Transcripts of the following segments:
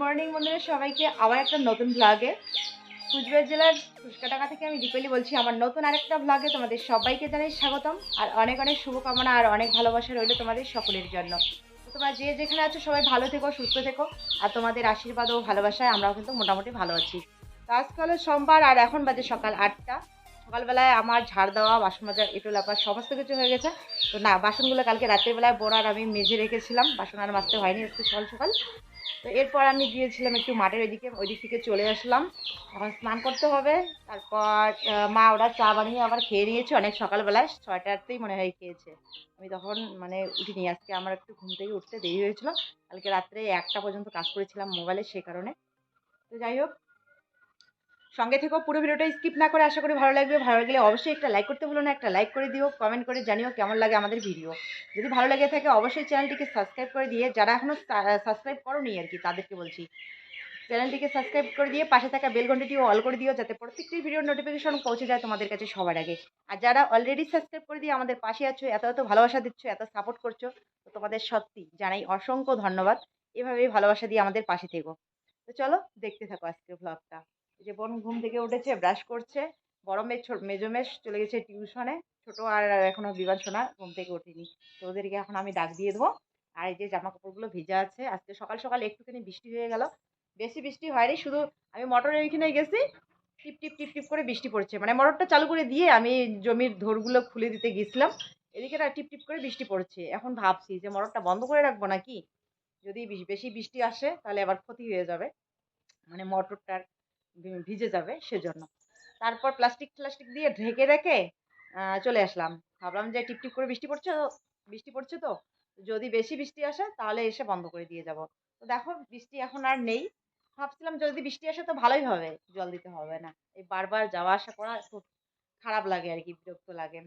Morning বন্ধুরা সবাইকে আবার একটা নতুন ব্লগে কুচবিহার জেলার ফুচকাটাকা থেকে আমি দীপালি বলছি, আমার নতুন আরেকটা ব্লগে তোমাদের সবাইকে জানাই স্বাগতম। আর অনেক অনেক শুভকামনা আর অনেক ভালোবাসা রইল তোমাদের সকলের জন্য। তোমরা যে যেখানে আছো সবাই ভালো থেকো, সুস্থ থেকো। আর তোমাদের আশীর্বাদ ও ভালোবাসায় আমরাও কিন্তু মোটামুটি ভালো আছি। তো আজকে হলো সোমবার আর এখন বাজে সকাল আটটা। সকালবেলায় আমার ঝাড় দেওয়া, বাসন মাজা এঁটো লাপা সমস্ত কিছু হয়ে গেছে। তো না, বাসনগুলো কালকে রাতের বেলায় বড় আর আমি মেজে রেখেছিলাম, বাসন আর মাজতে হয়নি একটু সকাল সকাল। তো এরপর আমি গিয়েছিলাম একটু মাঠের ওইদিকে, ওইদিক থেকে চলে আসলাম। এখন স্নান করতে হবে, তারপর মা ওরা চা বানিয়ে আবার খেয়ে নিয়েছে অনেক সকালবেলায়, ছয়টাতেই মনে হয় খেয়েছে। আমি তখন মানে উঠিনি, আজকে আমার একটু ঘুম থেকে উঠতে দেরি হয়েছিল। কালকে রাত্রে একটা পর্যন্ত কাজ করেছিলাম মোবাইলে সেই কারণে। তো যাই হোক সঙ্গে থেকেও পুরো ভিডিওটা স্কিপ না করে আশা করি ভালো লাগবে। ভালো লাগলে অবশ্যই একটা লাইক করতে ভুলো না, একটা লাইক করে দিও কমেন্ট করে জানিও কেমন লাগে আমাদের ভিডিও যদি ভালো লেগে থাকে অবশ্যই চ্যানেলটিকে সাবস্ক্রাইব করে দিয়ে, যারা এখনও সাবস্ক্রাইব করোনি আর কি তাদেরকে বলছি চ্যানেলটিকে সাবস্ক্রাইব করে দিয়ে পাশে থাকা বেল ঘন্টিটিও অল করে দিও যাতে প্রত্যেকটি ভিডিওর নোটিফিকেশন পৌঁছে যায় তোমাদের কাছে সবার আগে। আর যারা অলরেডি সাবস্ক্রাইব করে দিয়ে আমাদের পাশে আছো, এত এত ভালোবাসা দিচ্ছ, এত সাপোর্ট করছ, তো তোমাদের সত্যি জানাই অসংখ্য ধন্যবাদ। এভাবেই ভালোবাসা দিয়ে আমাদের পাশে থেকো। তো চলো দেখতে থাকো আজকের ব্লগটা যে বোন ঘুম থেকে উঠেছে ব্রাশ করছে বড় মেয়ে ছোট মেজো মেয়ে চলে গেছে টিউশনে ছোটো আর এখনও বিবাদ সোনা ঘুম থেকে ওঠেনি তো ওদেরকে এখন আমি ডাক দিয়ে দেবো। আর এই যে জামা কাপড়গুলো ভিজা আছে, আজকে সকাল সকাল একটুখানি বৃষ্টি হয়ে গেল। বেশি বৃষ্টি হয়নি, শুধু আমি মোটরের ওইখানে গেছি, টিপ টিপ টিপ টিপ করে বৃষ্টি পড়ছে। মানে মটরটা চালু করে দিয়ে আমি জমির ধরগুলো খুলে দিতে গেছিলাম, এদিকে না টিপ টিপ করে বৃষ্টি পড়ছে। এখন ভাবছি যে মটরটা বন্ধ করে রাখব নাকি? যদি বেশি- বৃষ্টি আসে, তাহলে আবার ক্ষতি হয়ে যাবে। মানে মোটরটার ভিজে যাবে সেজন্য। তারপর প্লাস্টিক প্লাস্টিক দিয়ে ঢেকে রেখে চলে আসলাম। ভাবলাম যে টিপ টিপ করে বৃষ্টি পড়ছে বৃষ্টি পড়ছে তো, যদি বেশি বৃষ্টি আসে তাহলে এসে বন্ধ করে দিয়ে যাব। তো দেখো, বৃষ্টি এখন আর নেই। ভাবছিলাম যদি বৃষ্টি আসে তো ভালোই হবে, জল দিতে হবে না। এই বারবার যাওয়া আসা করা খুব খারাপ লাগে আর কি, বিরক্ত লাগে।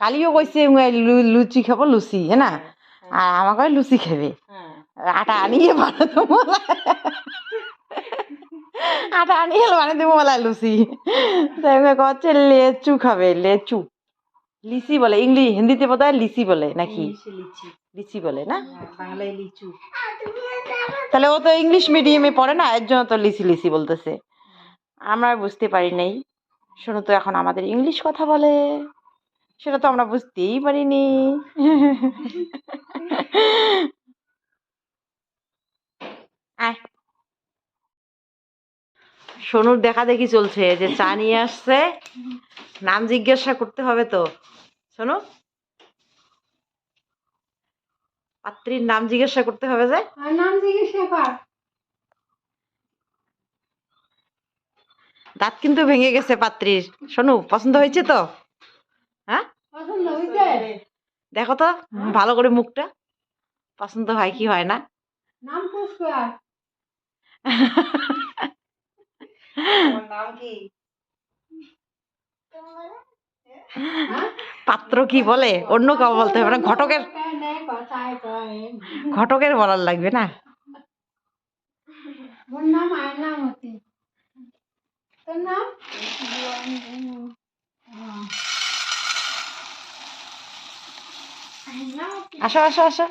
কালিও কইছে লুচি খাব লুচি হ্যাঁ। না আর আমাকে লুচি খাবে। হ্যাঁ। আটা আনিয়ে বানাতে আটা আনিয়ে দেবো বলা লুচি। তাই কচ্ছে লেচু খাবে লেচু। লিচি বলে ইংলিশ হিন্দিতে বোধ হয় লিচি বলে নাকি? লিচি। বলে না? হ্যাঁ, বাংলায় লিচু। তাহলে ও তো ইংলিশ মিডিয়ামে পড়ে না এর জন্য তো লিচি লিচি বলতেছে। আমরা বুঝতে পারি নাই। শোনো তো এখন আমাদের ইংলিশ কথা বলে। সেটা তো আমরা বুঝতেই পারিনি। সোনুর দেখা দেখি চলছে যে চা নিয়ে আসছে। নাম জিজ্ঞাসা করতে হবে তো। শোনো পাত্রীর নাম জিজ্ঞাসা করতে হবে যে? নাম জিজ্ঞাসা কর। দাঁত কিন্তু ভেঙে গেছে পাত্রীর। শোনো পছন্দ হয়েছে তো? হ্যাঁ? দেখো তো ভালো করে মুখটা। পছন্দ হয় কি হয় না? হ্যাঁ? পাত্র কি বলে? অন্য কাউ বলতে হবে না ঘটকের ঘটকের বলার লাগবে না? নাম আয়না মতি। তোর নাম? আসো আসো আসো।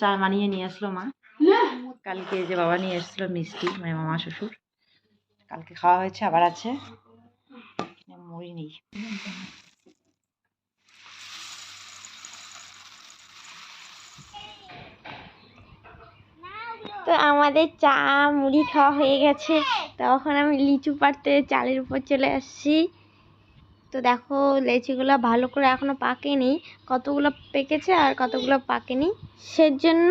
চা বানিয়ে নিয়ে আসলো মা। কালকে যে বাবা নিয়ে এসেছিল মিষ্টি মানে মামা শ্বশুর। কালকে খাওয়া হয়েছে, আবার আছে। মুড়ি নেই। তো আমাদের চা, মুড়ি খাওয়া হয়ে গেছে। তখন আমি লিচু পাড়তে চালের উপর চলে আসছি। তো দেখো লেচিগুলো ভালো করে এখনও পাকেনি। কতগুলো পেকেছে আর কতগুলো পাকেনি? সেজন্য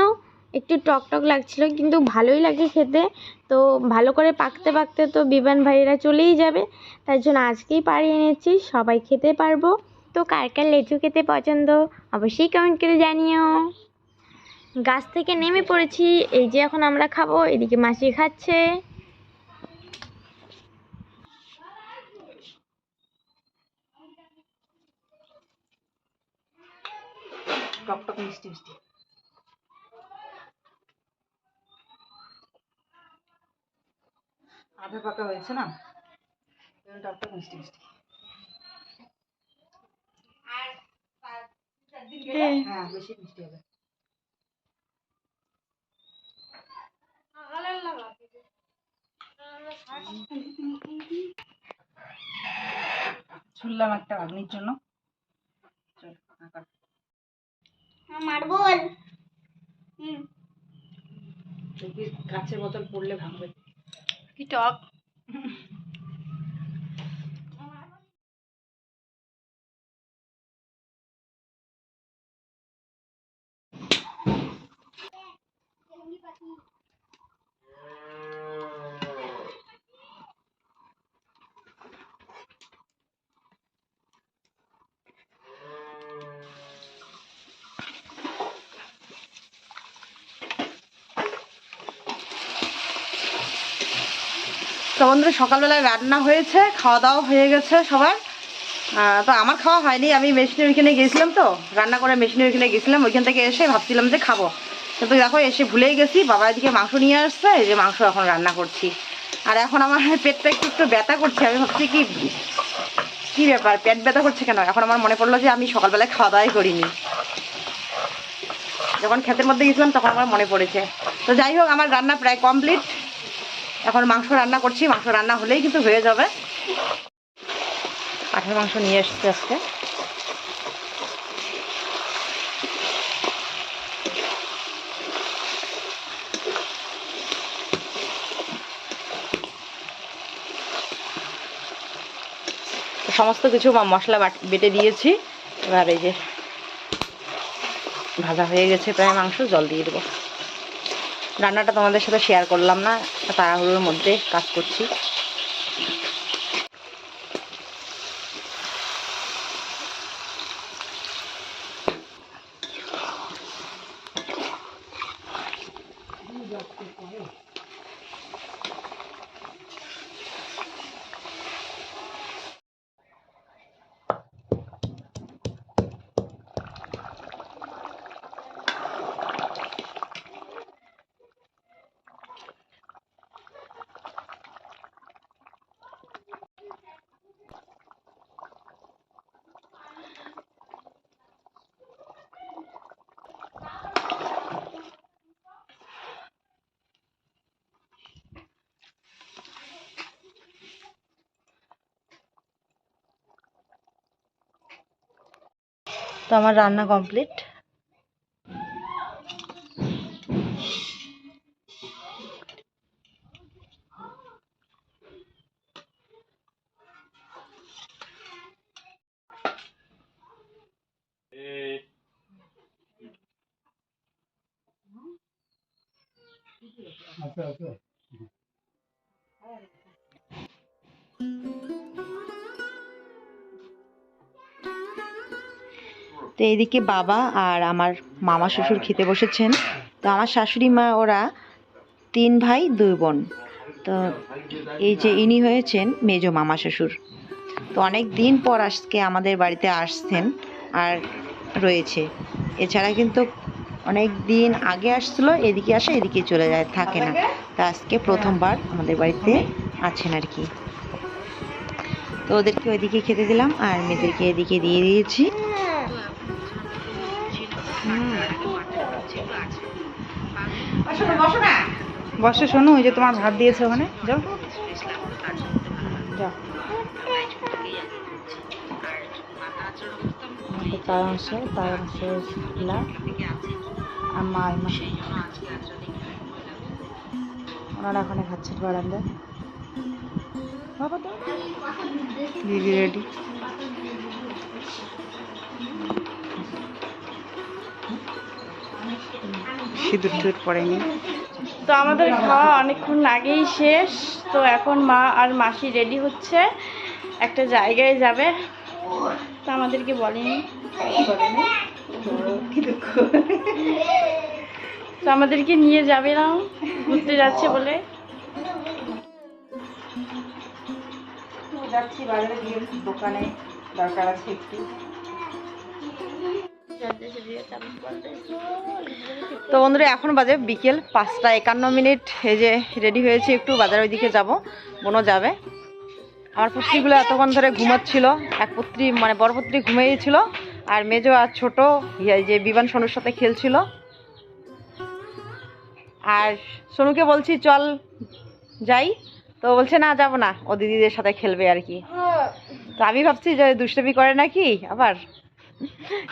একটু টক টক লাগছিল, কিন্তু ভালোই লাগে খেতে। তো ভালো করে পাকতে পাকতে তো বিমান ভাইয়েরা চলেই যাবে, তার জন্য আজকেই পাড়িয়ে এনেছি, সবাই খেতে পারব। তো কার কার লেচু খেতে পছন্দ অবশ্যই কমেন্ট করে জানিও। গাছ থেকে নেমে পড়েছি, এই যে এখন আমরা খাব, এদিকে মাসি খাচ্ছে। টক টক মিষ্টি মিষ্টি। আধা পাকা হয়েছে না? টক টক মিষ্টি মিষ্টি। হ্যাঁ বেশি মিষ্টি হবে। ছুললাম একটা অগ্নির জন্য। চল আঁকা মার্বল দেখবি কাঁচের বোতল পড়লে ভাঙবে। কি টক? তো সকালবেলায় রান্না হয়েছে খাওয়া দাওয়া হয়ে গেছে সবার। তো আমার খাওয়া হয়নি, আমি মেশিনের ওইখানে গেছিলাম তো, রান্না করে মেশিনের ওইখানে গেছিলাম, ওইখান থেকে এসে ভাবছিলাম যে খাব। কিন্তু দেখো, এসে ভুলেই গেছি, বাবা এদিকে মাংস নিয়ে আসছে যে মাংস এখন রান্না করছি। আর এখন আমার পেটটা একটু একটু ব্যথা করছে, আমি ভাবছি কি কি ব্যাপার, পেট ব্যথা করছে কেন? এখন আমার মনে পড়ল যে আমি সকালবেলায় খাওয়া দাওয়াই করিনি। যখন ক্ষেতের মধ্যে গেছিলাম, তখন আমার মনে পড়েছে। তো যাই হোক, আমার রান্না প্রায় কমপ্লিট এখন মাংস রান্না করছি, মাংস রান্না হলেই কিন্তু হয়ে যাবে। পাঠার মাংস নিয়ে এসছে আজকে। সমস্ত কিছু মশলা বেটে দিয়েছি। এবার এই যে ভাজা হয়ে গেছে প্রায় মাংস, জল দিয়ে দেবো। রান্নাটা তোমাদের সাথে শেয়ার করলাম না তাড়াহুড়োর মধ্যে কাজ করছি। তো আমার রান্না কমপ্লিট। তো এদিকে বাবা আর আমার মামা শ্বশুর খেতে বসেছেন। তো আমার শাশুড়ি মা, ওরা তিন ভাই, দুই বোন। তো এই যে ইনি হয়েছেন মেজো মামা শ্বশুর। তো অনেক দিন পর আজকে আমাদের বাড়িতে আসছেন আর রয়েছে। এছাড়া কিন্তু অনেক দিন আগে আসছিল, এদিকে আসে, এদিকে চলে যায়, থাকে না। তো আজকে প্রথমবার আমাদের বাড়িতে আছেন আর কি। তো ওদেরকে ওইদিকে খেতে দিলাম আর মেয়েদেরকে এদিকে দিয়ে দিয়েছি। বসো শোনো, ওই যে তোমার ভাত দিয়েছে ওখানে। যাও। যাও। তার আর মা ওনারা ওখানে দিদি রেডি। সিঁদুর টুর পড়েনি তো আমাদের খাওয়া অনেকক্ষণ আগেই শেষ। তো এখন মা আর মাসি রেডি হচ্ছে। একটা জায়গায় যাবে। তো আমাদেরকে বলেনি। তো আমাদেরকে নিয়ে যাবে না। ঘুরতে যাচ্ছে বলে। যাচ্ছি বাজারে গিয়ে দোকানে। দরকার আছে একটু। তো বন্ধুরা, এখন বাজে বিকেল পাঁচটা একান্ন মিনিট। এই যে রেডি হয়েছে, একটু বাজার ওইদিকে যাব। বোনও যাবে। আমার পুত্রীগুলো এতক্ষণ ধরে ঘুমাচ্ছিল। এক পুত্রী মানে বড় পুত্রী ঘুমিয়েছিল আর মেজো আর ছোট যে বিমান সোনুর সাথে খেলছিল। আর সোনুকে বলছি, চল যাই। তো বলছে, না, যাব না। ও দিদিদের সাথে খেলবে আর কি। তো আমি ভাবছি যে দুষ্টমি করে নাকি আবার?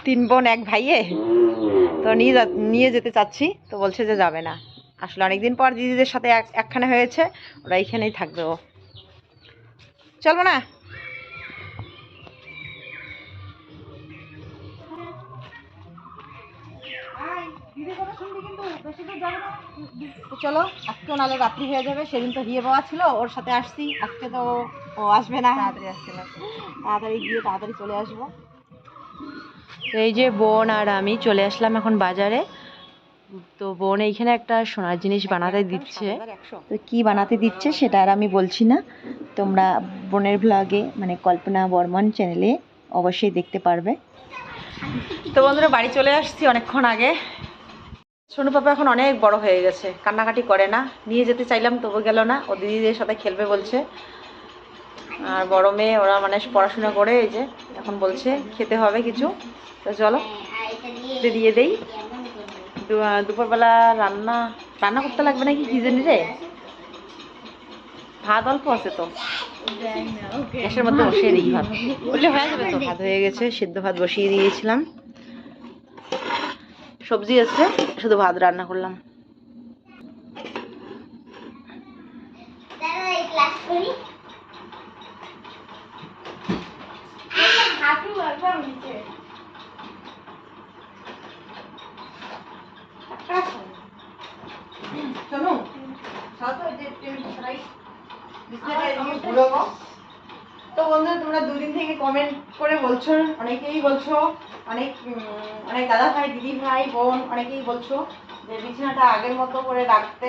তিন বোন এক ভাইয়ে। তো নিয়ে নিয়ে যেতে চাচ্ছি তো বলছে যে যাবে না। আসলে অনেকদিন পর দিদিদের সাথে এক একখানে হয়েছে ওরা এইখানেই থাকবে ও। চলবো না? চলো আজকে নাহলে রাত্রি হয়ে যাবে সেদিন তো হিয়ে বাবা ছিল ওর সাথে আসছি। আজকে তো ও আসবে না। তাড়াতাড়ি আসতে তাড়াতাড়ি গিয়ে তাড়াতাড়ি চলে আসব। এই যে বোন আর আমি চলে আসলাম এখন বাজারে। তো বোন এইখানে একটা সোনার জিনিস বানাতে দিচ্ছে। তো কি বানাতে দিচ্ছে সেটা আর আমি বলছি না। তোমরা বোনের ব্লগে মানে কল্পনা বর্মন চ্যানেলে অবশ্যই দেখতে পারবে। তো বন্ধুরা, বাড়ি চলে আসছি অনেকক্ষণ আগে। সোনু পাপা এখন অনেক বড় হয়ে গেছে, কান্নাকাটি করে না। নিয়ে যেতে চাইলাম, তবু গেল না। ও দিদিদের সাথে খেলবে বলছে। আর বড় মেয়ে ওরা মানে পড়াশোনা করে এই যে এখন বলছে খেতে হবে কিছু। তো চলো দিয়ে দেই। দুপুরবেলা রান্না রান্না করতে লাগবে নাকি কি জানি রে? ভাত অল্প আছে তো। গ্যাসের মধ্যে বসিয়ে দিই ভাত। বললে হয়ে যাবে তো। ভাত হয়ে গেছে সিদ্ধ ভাত বসিয়ে দিয়েছিলাম। সবজি আছে শুধু ভাত রান্না করলাম। তো বন্ধুরা, তোমরা দুদিন থেকে কমেন্ট করে বলছো, অনেকেই বলছো, অনেক অনেক দাদা ভাই দিদি ভাই বোন, অনেকেই বলছো যে বিছানাটা আগের মতো করে রাখতে,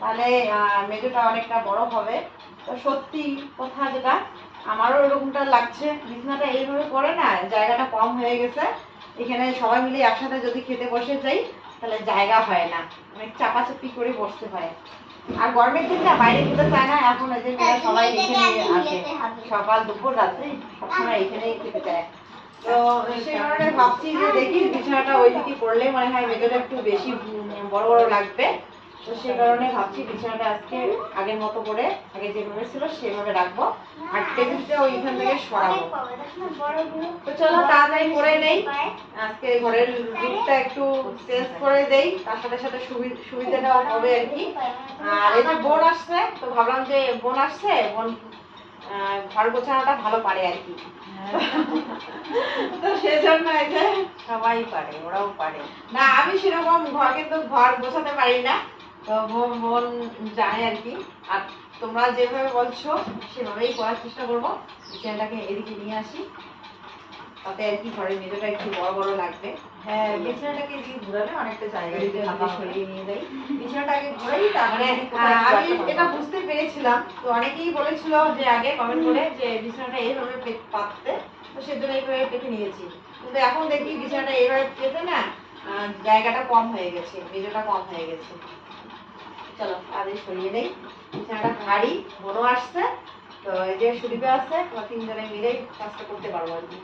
তাহলে মেজোটা অনেকটা বড় হবে। তো সত্যি কথা যেটা, আমারও এরকমটা লাগছে। বিছানাটা এইভাবে করে না, জায়গাটা কম হয়ে গেছে। এখানে সবাই মিলে একসাথে যদি খেতে বসে যাই, তাহলে জায়গা হয় না। অনেক চাপাচাপি করে বসতে হয়। আর গরমের দিন না বাইরে খেতে চায় না এখন ওই যে মেয়েরা সবাই এখানে আসে। সকাল দুপুর রাত্রি সবসময় এখানেই খেতে চায় তো সেই কারণে ভাবছি যে দেখি বিছানাটা ওই দিকে করলে মনে হয় ভেতরে একটু বেশি বড় বড় লাগবে। তো সেই কারণে ভাবছি বিছানাটা আজকে আগের মতো করে, আগে যেভাবে ছিল সেভাবে রাখব। আর টেবিলটা ওইখান থেকে সরাবো। তো চলো তাড়াতাড়ি করে নেই। আজকে ঘরের রুমটা একটু চেঞ্জ করে দেই। তার সাথে সাথে সুবিধাটাও হবে আর কি। আর এই যে বোন আসছে, তো ভাবলাম যে বোন আসছে, বোন ঘর গোছানোটা ভালো পারে আর কি। সেজন্য সবাই পারে, ওরাও পারে। না, আমি সেরকম ঘর কিন্তু ঘর গোছাতে পারি না। বোন বোন আর কি। আর তোমরা যেভাবে বলছো সেভাবেই করার চেষ্টা করব। বিছানাটাকে এদিকে নিয়ে আসি। তাতে আর কি ঘরের মেঝেটা একটু বড় বড় লাগবে। হ্যাঁ বিছানাটাকে এদিকে ঘুরালে অনেকটা জায়গা সরিয়ে নিয়ে যাই। বিছানাটাকে ঘুরাই তারপরে আমি এটা বুঝতে পেরেছিলাম। তো অনেকেই বলেছিল যে আগে কমেন্ট করে যে বিছানাটা এইভাবে পাততে তো সেজন্য এইভাবে পেতে নিয়েছি। কিন্তু এখন দেখি বিছানাটা এইভাবে পেতে না জায়গাটা কম হয়ে গেছে মেঝেটা কম হয়ে গেছে। চলো সরিয়ে বিছানাটা ভারী বড় আসছে তো এই যে সুদীপে আছে আমরা তিনজনে মিলে কাজটা করতে পারব আর কি।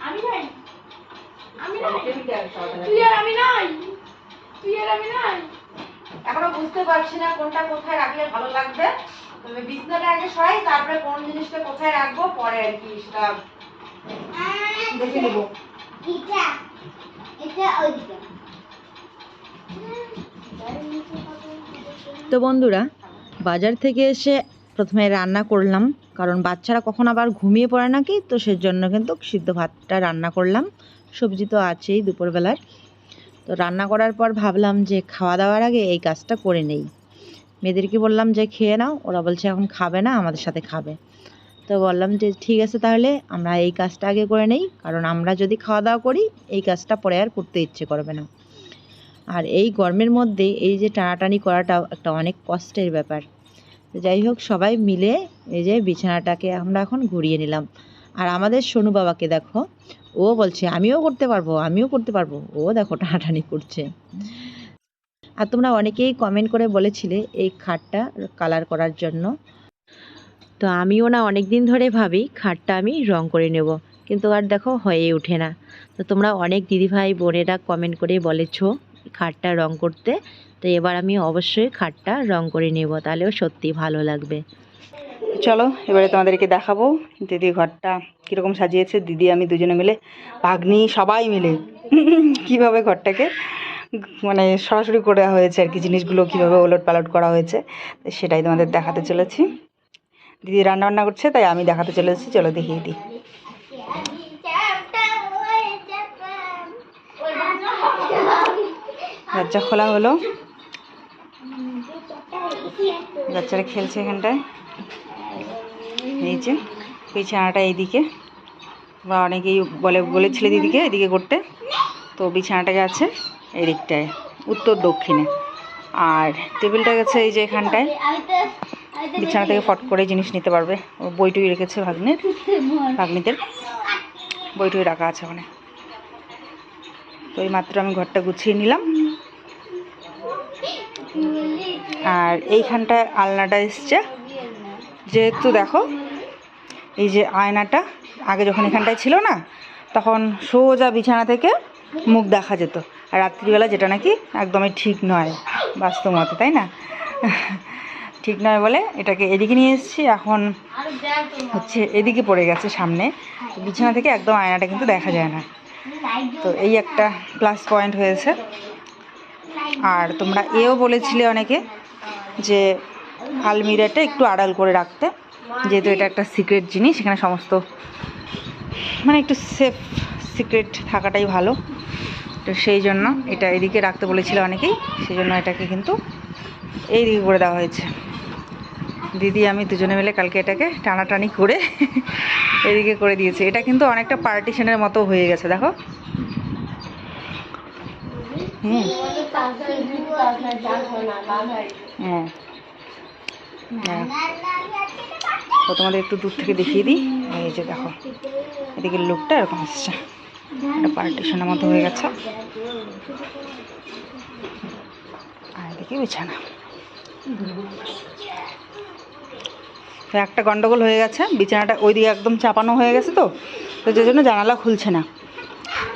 আমি নাই। আমি নাই। তুই আর আমি নাই। তুই আর আমি নাই। এখনও বুঝতে পারছি না কোনটা কোথায় রাখলে ভালো লাগবে। তবে বিছনাটা আগে সরাই তারপরে কোন জিনিসটা কোথায় রাখব পরে আর কি সেটা দেখে নেব। এটা এটা ওইদিকে। তো বন্ধুরা, বাজার থেকে এসে প্রথমে রান্না করলাম। কারণ বাচ্চারা কখন আবার ঘুমিয়ে পড়ে নাকি? তো সেজন্য কিন্তু সিদ্ধ ভাতটা রান্না করলাম। সবজি তো আছেই দুপুরবেলার। তো রান্না করার পর ভাবলাম যে খাওয়া দাওয়ার আগে এই কাজটা করে নেই। মেয়েদেরকে বললাম যে খেয়ে নাও, ওরা বলছে এখন খাবে না, আমাদের সাথে খাবে। তো বললাম যে ঠিক আছে তাহলে, আমরা এই কাজটা আগে করে নেই। কারণ আমরা যদি খাওয়া দাওয়া করি, এই কাজটা পরে আর করতে ইচ্ছে করবে না। আর এই গরমের মধ্যে এই যে টানাটানি করাটাও একটা অনেক কষ্টের ব্যাপার। যাই হোক, সবাই মিলে এই যে বিছানাটাকে আমরা এখন ঘুরিয়ে নিলাম। আর আমাদের সোনু বাবাকে দেখো, ও বলছে, আমিও করতে পারব, আমিও করতে পারব। ও দেখো টানাটানি করছে। আর তোমরা অনেকেই কমেন্ট করে বলেছিলে এই খাটটা কালার করার জন্য। তো আমিও না অনেক দিন ধরে ভাবি খাটটা আমি রং করে নেব, কিন্তু আর দেখো হয়ে ওঠে না। তো তোমরা অনেক দিদিভাই, বোনেরা কমেন্ট করে বলেছ। খাটটা রং করতে। তো এবার আমি অবশ্যই খাটটা রং করে নেব, তাহলেও সত্যি ভালো লাগবে। চলো, এবারে তোমাদেরকে দেখাবো দিদি ঘরটা কীরকম সাজিয়েছে। দিদি, আমি দুজনে মিলে, ভাগ্নি, সবাই মিলে। কীভাবে ঘরটাকে মানে সরাসরি করা হয়েছে আর কি, জিনিসগুলো কীভাবে ওলট পালট করা হয়েছে, সেটাই তোমাদের দেখাতে চলেছি। দিদি রান্না বান্না করছে, তাই আমি দেখাতে চলেছি। চলো দেখিয়ে দিই দরজা খোলা হলো। বাচ্চারা খেলছে এখানটায়। এই যে বিছানাটা এইদিকে। বা অনেকেই বলে, বলেছিলে দিদিকে এদিকে করতে। তো বিছানাটা গেছে এই দিকটায় উত্তর দক্ষিণে। আর টেবিলটা গেছে এই যে এখানটায়। বিছানা থেকে ফট করে জিনিস নিতে পারবে। ও বইটুই রেখেছে ভাগ্নের, ভাগ্নিদের। বইটুই রাখা আছে ওখানে। তো এই মাত্র আমি ঘরটা গুছিয়ে নিলাম। আর এইখানটায় আলনাটা এসছে। যেহেতু দেখো, এই যে আয়নাটা, আগে যখন এখানটায় ছিল না, তখন সোজা বিছানা থেকে মুখ দেখা যেত। আর রাত্রিবেলা যেটা নাকি একদমই ঠিক নয় বাস্তব মতে তাই না? ঠিক নয় বলে এটাকে এদিকে নিয়ে এসেছি, এখন হচ্ছে এদিকে পড়ে গেছে সামনে। বিছানা থেকে একদম আয়নাটা কিন্তু দেখা যায় না। তো এই একটা প্লাস পয়েন্ট হয়েছে। আর তোমরা এও বলেছিলে অনেকে যে আলমিরাটা একটু আড়াল করে রাখতে, যেহেতু এটা একটা সিক্রেট জিনিস, এখানে সমস্ত মানে একটু সেফ সিক্রেট থাকাটাই ভালো। তো সেই জন্য এটা এদিকে রাখতে বলেছিল অনেকেই, সেই জন্য এটাকে কিন্তু এই দিকে করে দেওয়া হয়েছে। দিদি, আমি দুজনে মিলে কালকে এটাকে টানাটানি করে এদিকে করে দিয়েছি। এটা কিন্তু অনেকটা পার্টিশনের মতো হয়ে গেছে, দেখো। হুম হ্যাঁ। হ্যাঁ। তো তোমাদের একটু দূর থেকে দেখিয়ে দিই। এই যে দেখো এদিকে লুকটা এরকম আসছে। একটা পার্টিশনের মতো হয়ে গেছে। আর এদিকে বিছানা। একটা গন্ডগোল হয়ে গেছে। বিছানাটা ওইদিকে একদম চাপানো হয়ে গেছে তো। তো যে জন্য জানালা খুলছে না।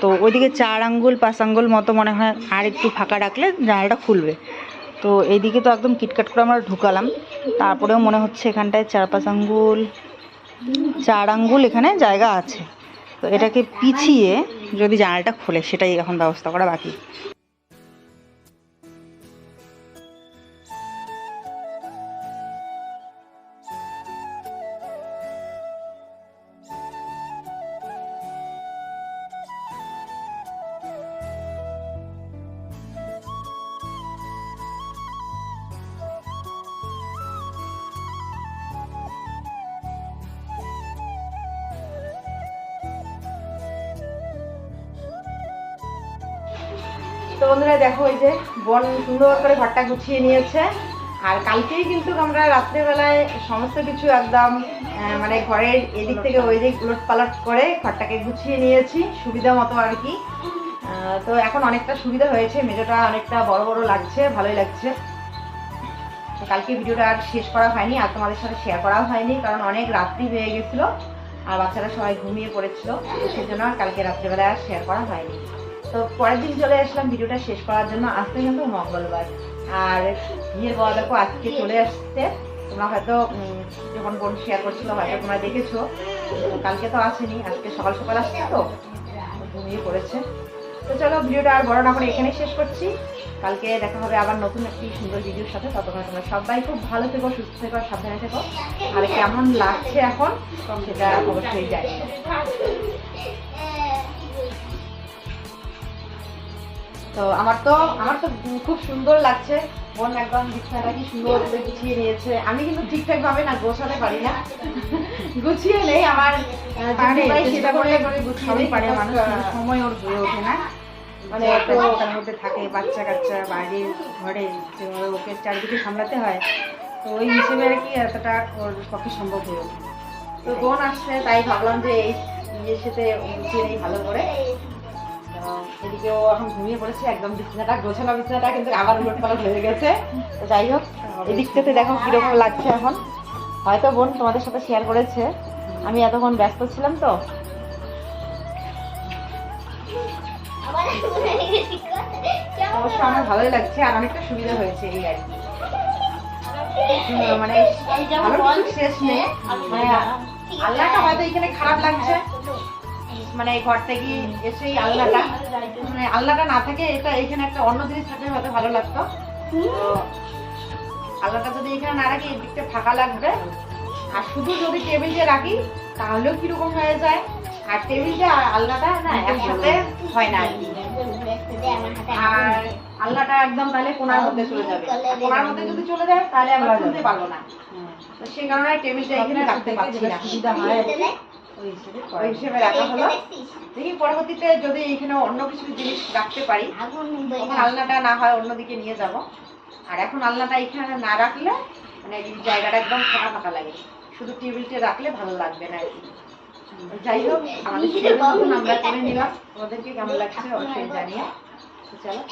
তো ওইদিকে চার আঙ্গুল, পাঁচ আঙ্গুল মতো মনে হয় আর একটু ফাঁকা রাখলে জানালাটা খুলবে। তো এইদিকে তো একদম কিটকাট করে আমরা ঢুকালাম। তারপরেও মনে হচ্ছে এখানটায় চার, পাঁচ আঙ্গুল, চার আঙ্গুল এখানে জায়গা আছে। তো এটাকে পিছিয়ে যদি জানালাটা খোলে, সেটাই এখন ব্যবস্থা করা বাকি। তো বন্ধুরা দেখো এই যে বন সুন্দর করে ঘরটা গুছিয়ে নিয়েছে। আর কালকেই কিন্তু আমরা রাত্রেবেলায় সমস্ত কিছু একদম মানে ঘরের এদিক থেকে ওই দিক উলট পালট করে ঘরটাকে গুছিয়ে নিয়েছি, সুবিধা মতো আর কি। তো এখন অনেকটা সুবিধা হয়েছে মেজোটা অনেকটা বড় বড় লাগছে, ভালোই লাগছে। তো কালকে ভিডিওটা আর শেষ করা হয়নি, আর তোমাদের সাথে শেয়ার করাও হয়নি, কারণ অনেক রাত্রি হয়ে গেছিল, আর বাচ্চারা সবাই ঘুমিয়ে পড়েছিল সেই জন্য আর কালকে রাত্রেবেলায় আর শেয়ার করা হয়নি। তো পরের দিন চলে আসলাম, ভিডিওটা শেষ করার জন্য। আজকে কিন্তু মঙ্গলবার। আর বিয়ের বড় দেখো, আজকে চলে আসছে। তোমরা হয়তো যখন বোন শেয়ার করছিল, হয়তো তোমরা দেখেছ। কালকে তো আসেনি, আজকে সকাল সকাল আসছে তো। ঘুমিয়ে পড়েছে। তো চলো, ভিডিওটা আর বড় না করে এখানেই শেষ করছি। কালকে দেখা হবে আবার নতুন একটি সুন্দর ভিডিওর সাথে। ততক্ষণ তোমরা সবাই খুব ভালো থেকো, সুস্থ থেকো, সাবধানে থেকো। আর কেমন লাগছে এখন, সেটা অবশ্যই জানি তো আমার তো আমার তো খুব সুন্দর লাগছে। বোন একদম বিছানাটা কি সুন্দর করে গুছিয়ে নিয়েছে। আমি কিন্তু ঠিকঠাক ভাবে না গোছাতে পারি না। গুছিয়ে নেই আমার সেটা করে গুছিয়ে পারে মানুষ সময় ওর হয়ে ওঠে না। মানে মানে একটা তো- মধ্যে থাকে বাচ্চা কাচ্চা বাইরে ঘরে যেভাবে ওকে চারিদিকে সামলাতে হয়। তো ওই হিসেবে আর কি এতটা ওর পক্ষে সম্ভব হয়ে ওঠে তো বোন আসছে তাই ভাবলাম যে এই ইয়ের সাথে গুছিয়ে নেই ভালো করে। এদিকে ও এখন ঘুমিয়ে পড়েছে, একদম বিছানাটা, গোছানো বিছানাটা কিন্তু আবার উলট পালট হয়ে গেছে। তো যাই হোক, এদিকটাতে দেখো কীরকম লাগছে এখন। হয়তো বোন তোমাদের সাথে শেয়ার করেছে। আমি এতক্ষণ ব্যস্ত ছিলাম তো। অবশ্য আমার ভালোই লাগছে আর অনেকটা সুবিধা হয়েছে এই আর মানে শেষ নেই। মানে আল্লাহটা হয়তো এখানে খারাপ লাগছে। মানে এই ঘর থেকে এসেই আল্লাহটা মানে আল্লাহটা না থাকে, এটা এখানে একটা অন্য জিনিস থাকলে হয়তো ভালো লাগতো। আল্লাহটা যদি এখানে না রাখি এই দিকটা ফাঁকা লাগবে। আর শুধু যদি টেবিলটা রাখি, তাহলেও কীরকম হয়ে যায়? আর টেবিলটা আর আল্লাহটা না একসাথে হয় না আর কি। আর একদম তাহলে কোনার মধ্যে চলে যাবে। কোনার মধ্যে যদি চলে যায়, তাহলে আমরা তুলতে পারব না। সেই কারণে টেবিলটা এখানে রাখতে পারছি না। ওই হিসেবে ওই হিসেবে রাখা হলো। দেখি পরবর্তীতে যদি এখানে অন্য কিছু জিনিস রাখতে পারি তখন আলনাটা না হয় অন্যদিকে নিয়ে যাব। আর এখন আলনাটা এখানে না রাখলে মানে জায়গাটা একদম ফাঁকা ফাঁকা লাগে। শুধু টেবিলটা রাখলে ভালো লাগবে না আর কি। যাই হোক আমাদের আমরা করে নিলাম। তোমাদেরকে কেমন লাগছে অবশ্যই জানিয়ে তো চলো